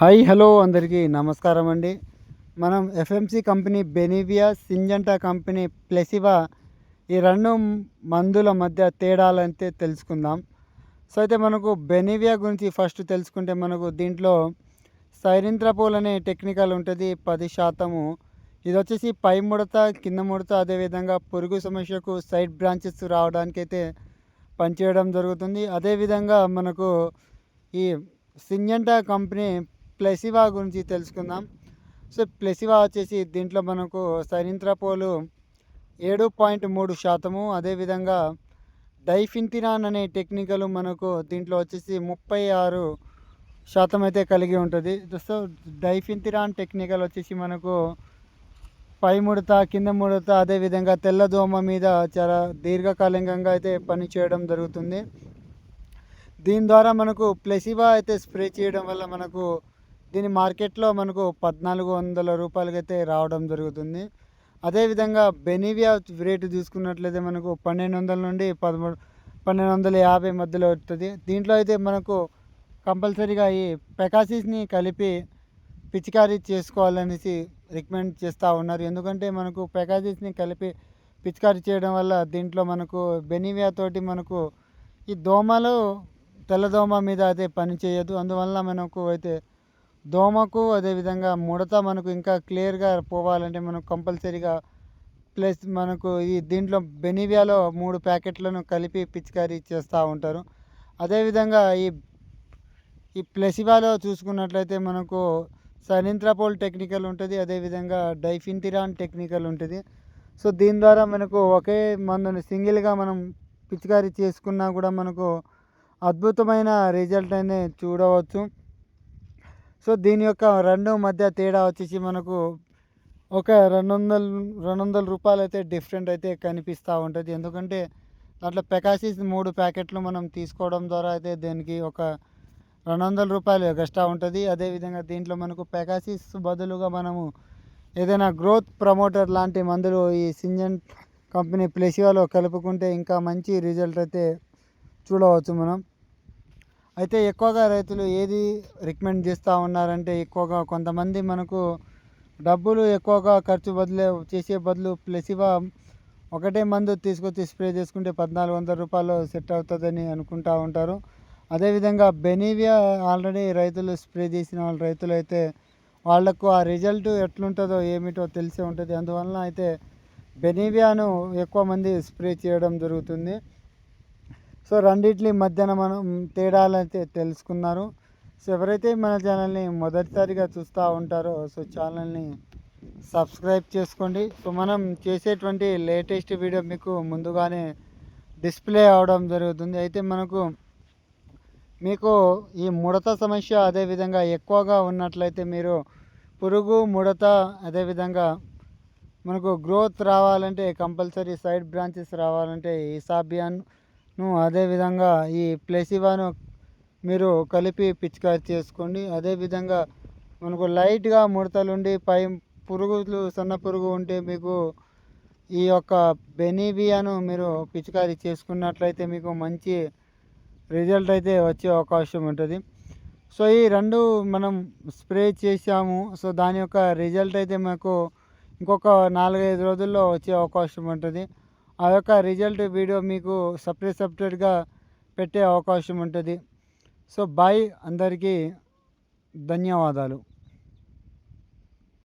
Hi hello అందరికీ నమస్కారం అండి. మనం FMC company Benevia Syngenta company ప్లెసివా ఈ రెండు మందుల మధ్య తేడాలంటే తెలుసుకుందాం. సో అయితే మనకు బెనివియా గురించి ఫస్ట్ తెలుసుకుంటే మనకు దీంట్లో సైరింత్రపోల్ అనే టెక్నికల్ ఉంటుంది పది శాతము. ఇది వచ్చేసి పై ముడత కింద ముడత అదేవిధంగా పురుగు సమస్యకు సైడ్ బ్రాంచెస్ రావడానికి అయితే పనిచేయడం జరుగుతుంది. అదేవిధంగా మనకు ఈ సింజంటా కంపెనీ ప్లెసివా గురించి తెలుసుకుందాం. సో ప్లెసివా వచ్చేసి దీంట్లో మనకు సరింత్రపోలు ఏడు పాయింట్ మూడు శాతము. అదేవిధంగా డైఫిన్తిరాన్ అనే టెక్నికల్ మనకు దీంట్లో వచ్చేసి ముప్పై ఆరు శాతం అయితే కలిగి ఉంటుంది. సో డైఫిన్తిరాన్ టెక్నికల్ వచ్చేసి మనకు పై ముడత కింద ముడత అదేవిధంగా తెల్లదోమ మీద చాలా దీర్ఘకాలికంగా అయితే పనిచేయడం జరుగుతుంది. దీని ద్వారా మనకు ప్లెసివా అయితే స్ప్రే చేయడం వల్ల మనకు దీని మార్కెట్లో మనకు పద్నాలుగు వందల రూపాయలకైతే రావడం జరుగుతుంది. అదేవిధంగా బెనివియా రేటు చూసుకున్నట్లయితే మనకు పన్నెండు వందల నుండి పదమూడు పన్నెండు వందల యాభై మధ్యలో వస్తుంది. దీంట్లో అయితే మనకు కంపల్సరీగా ఈ పెకాసిస్ని కలిపి పిచికారీ చేసుకోవాలనేసి రికమెండ్ చేస్తూ ఉన్నారు. ఎందుకంటే మనకు పెకాసిస్ని కలిపి పిచికారీ చేయడం వల్ల దీంట్లో మనకు బెనివియా తోటి మనకు ఈ దోమలు తెల్లదోమ మీద అయితే పని చేయదు. అందువల్ల మనకు అయితే దోమకు అదేవిధంగా ముడత మనకు ఇంకా క్లియర్గా పోవాలంటే మనం కంపల్సరీగా ప్లస్ మనకు ఈ దీంట్లో బెనివియాలో మూడు ప్యాకెట్లను కలిపి పిచికారీ చేస్తూ ఉంటారు. అదేవిధంగా ఈ ఈ ప్లెసివాలో చూసుకున్నట్లయితే మనకు సనింత్రాపోల్ టెక్నికల్ ఉంటుంది అదేవిధంగా డైఫింతిరాన్ టెక్నికల్ ఉంటుంది. సో దీని ద్వారా మనకు ఒకే మందుని సింగిల్గా మనం పిచికారీ చేసుకున్నా కూడా మనకు అద్భుతమైన రిజల్ట్ అనేది చూడవచ్చు. సో దీని యొక్క రెండు మధ్య తేడా వచ్చేసి మనకు ఒక రెండు వందల రెండు వందల రూపాయలు అయితే డిఫరెంట్ అయితే కనిపిస్తూ ఉంటుంది. ఎందుకంటే దాంట్లో పెకాసిస్ మూడు ప్యాకెట్లు మనం తీసుకోవడం ద్వారా అయితే దీనికి ఒక రెండు వందల రూపాయలు ఎక్స్ట్రా ఉంటుంది. అదేవిధంగా దీంట్లో మనకు పెకాసిస్ బదులుగా మనము ఏదైనా గ్రోత్ ప్రమోటర్ లాంటి మందులు ఈ సింజన్ కంపెనీ ప్లెసివాలో కలుపుకుంటే ఇంకా మంచి రిజల్ట్ అయితే చూడవచ్చు మనం. అయితే ఎక్కువగా రైతులు ఏది రికమెండ్ చేస్తూ ఉన్నారంటే ఎక్కువగా కొంతమంది మనకు డబ్బులు ఎక్కువగా ఖర్చు బదులు చేసే బదులు ప్లెసివా ఒకటే మందు తీసుకొచ్చి స్ప్రే చేసుకుంటే పద్నాలుగు వందల రూపాయలు సెట్ అవుతుందని అనుకుంటూ ఉంటారు. అదేవిధంగా బెనీవియా ఆల్రెడీ రైతులు స్ప్రే చేసిన వాళ్ళ రైతులు అయితే వాళ్ళకు ఆ రిజల్ట్ ఎట్లుంటుందో ఏమిటో తెలిసే ఉంటుంది. అందువలన అయితే బెనీవియాను ఎక్కువ మంది స్ప్రే చేయడం జరుగుతుంది. సో రెండిట్లి మధ్యన మనం తేడాలైతే తెలుసుకున్నారు. సో ఎవరైతే మన ఛానల్ని మొదటిసారిగా చూస్తూ ఉంటారో సో ఛానల్ని సబ్స్క్రైబ్ చేసుకోండి. సో మనం చేసేటువంటి లేటెస్ట్ వీడియో మీకు ముందుగానే డిస్ప్లే అవడం జరుగుతుంది. అయితే మనకు మీకు ఈ ముడత సమస్య అదేవిధంగా ఎక్కువగా ఉన్నట్లయితే మీరు పురుగు ముడత అదేవిధంగా మనకు గ్రోత్ రావాలంటే కంపల్సరీ సైడ్ బ్రాంచెస్ రావాలంటే ఈసాబియాన్ అదేవిధంగా ఈ ప్లెసివాను మీరు కలిపి పిచికారి చేసుకోండి. అదేవిధంగా మనకు లైట్గా ముడతలుండి పై పురుగులు సన్న పురుగు ఉంటే మీకు ఈ యొక్క బెనీబియాను మీరు పిచికారి చేసుకున్నట్లయితే మీకు మంచి రిజల్ట్ అయితే వచ్చే అవకాశం ఉంటుంది. సో ఈ రెండు మనం స్ప్రే చేసాము సో దాని యొక్క రిజల్ట్ అయితే మాకు ఇంకొక నాలుగైదు రోజుల్లో వచ్చే అవకాశం ఉంటుంది. ఆ యొక్క రిజల్ట్ వీడియో మీకు సపరేట్ సపరేట్గా పెట్టే అవకాశం ఉంటుంది. సో బాయ్ అందరికీ ధన్యవాదాలు.